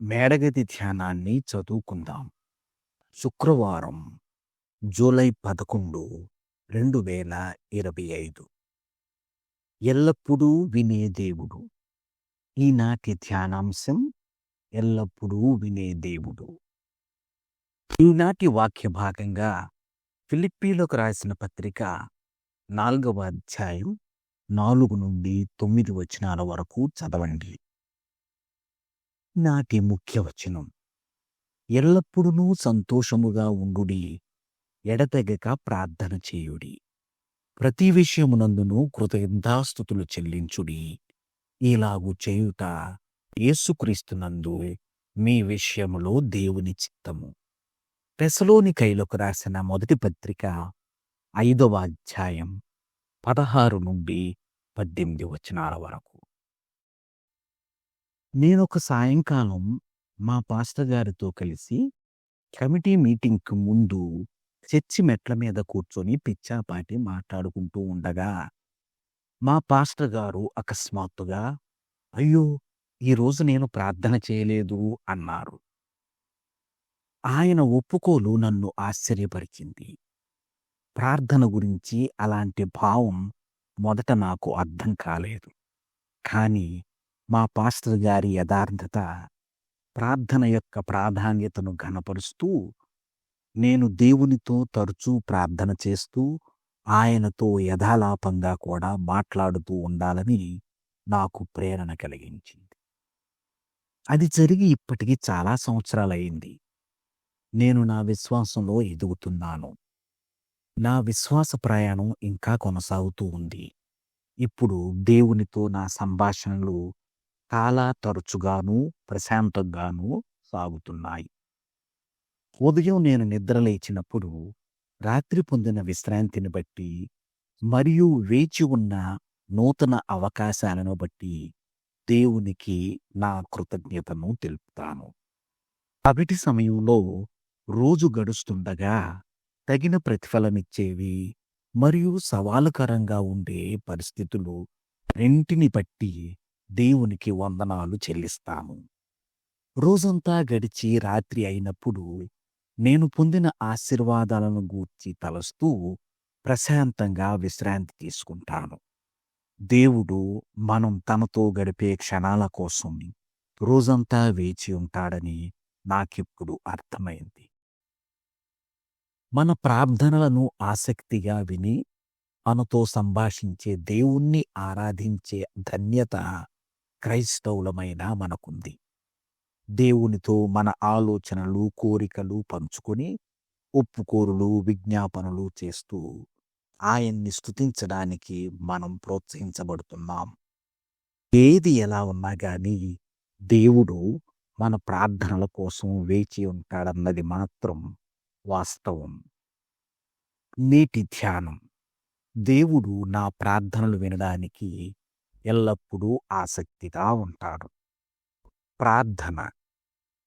మేడగది ధ్యానాన్ని చదువుకుందాం. శుక్రవారం జూలై పదకొండు రెండు వేల ఇరవై ఐదు. ఎల్లప్పుడూ వినే దేవుడు. ఈనాటి ధ్యానాంశం ఎల్లప్పుడూ వినే దేవుడు. ఈనాటి వాక్య భాగంగా ఫిలిప్పీలకు రాసిన పత్రిక నాలుగవ అధ్యాయం నాలుగు నుండి తొమ్మిది వచనాల వరకు చదవండి. నాటి ముఖ్యవచనం ఎల్లప్పుడూ సంతోషముగా ఉండుడి ఎడతెగక ప్రార్థన చేయుడి. ప్రతి విషయమునందును కృతజ్ఞతాస్థుతులు చెల్లించుడి. ఇలాగు చేయుట యేసుక్రీస్తునందు మీ విషయములో దేవుని చిత్తము. పెసలోని కైలకు రాసిన మొదటి పత్రిక ఐదవ అధ్యాయం పదహారు నుండి పద్దెనిమిది వచనాల వరకు. నేనొక సాయంకాలం మా పాస్టర్ గారితో కలిసి కమిటీ మీటింగ్కి ముందు చర్చి మెట్ల మీద కూర్చొని పిచ్చాపాటి మాట్లాడుకుంటూ ఉండగా మా పాస్టర్ గారు అకస్మాత్తుగా అయ్యో ఈరోజు నేను ప్రార్థన చేయలేదు అన్నారు. ఆయన ఒప్పుకోలు నన్ను ఆశ్చర్యపరిచింది. ప్రార్థన గురించి అలాంటి భావం మొదట నాకు అర్థం కాలేదు. కానీ మా పాస్టర్ గారి యథార్థత ప్రార్థన యొక్క ప్రాధాన్యతను ఘనపరుస్తూ నేను దేవునితో తరచూ ప్రార్థన చేస్తూ ఆయనతో యథాలాపంగా కూడా మాట్లాడుతూ ఉండాలని నాకు ప్రేరణ కలిగించింది. అది జరిగి ఇప్పటికి చాలా సంవత్సరాలయ్యింది. నేను నా విశ్వాసంలో ఎదుగుతున్నాను. నా విశ్వాస ప్రయాణం ఇంకా కొనసాగుతూ ఉంది. ఇప్పుడు దేవునితో నా సంభాషణలు చాలా తరచుగాను ప్రశాంతంగాను సాగుతున్నాయి. ఉదయం నేను నిద్రలేచినప్పుడు రాత్రి పొందిన విశ్రాంతిని బట్టి మరియు వేచి ఉన్న నూతన అవకాశాలను బట్టి దేవునికి నా కృతజ్ఞతను తెలుపుతాను. అవిటి సమయంలో రోజు గడుస్తుండగా తగిన ప్రతిఫలమిచ్చేవి మరియు సవాలుకరంగా ఉండే పరిస్థితులు రెంటిని బట్టి దేవునికి వందనాలు చెల్లిస్తాను. రోజంతా గడిచి రాత్రి అయినప్పుడు నేను పొందిన ఆశీర్వాదాలను గూర్చి తలస్తూ ప్రశాంతంగా విశ్రాంతి తీసుకుంటాను. దేవుడు మనం తనతో గడిపే క్షణాల కోసం రోజంతా వేచి ఉంటాడని నాకిప్పుడు అర్థమైంది. మన ప్రార్థనలను ఆసక్తిగా విని మనతో సంభాషించే దేవుణ్ణి ఆరాధించే ధన్యత క్రైస్తవులమైన మనకుంది. దేవునితో మన ఆలోచనలు కోరికలు పంచుకొని ఒప్పుకోరులు విజ్ఞాపనలు చేస్తూ ఆయన్ని స్తుతించడానికి మనం ప్రోత్సహించబడుతున్నాం. ఏది ఎలా ఉన్నా కానీ దేవుడు మన ప్రార్థనల కోసం వేచి ఉంటాడన్నది మాత్రం వాస్తవం. నేటి ధ్యానం. దేవుడు నా ప్రార్థనలు వినడానికి ఎల్లప్పుడూ ఆసక్తిగా ఉంటాడు ప్రార్థన.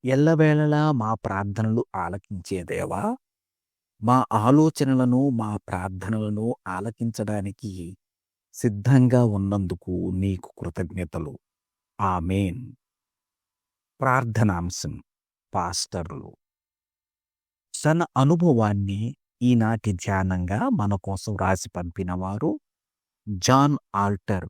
ఎల్లవేళలా మా ప్రార్థనలు ఆలకించేదేవా? మా ఆలోచనలను మా ప్రార్థనలను ఆలకించడానికి సిద్ధంగా ఉన్నందుకు నీకు కృతజ్ఞతలు. ఆమెన్. ప్రార్థనాంశం. పాస్టర్లు. తన అనుభవాన్ని ఈనాటి ధ్యానంగా మన కోసం రాసి పంపినవారు జాన్ ఆల్టర్.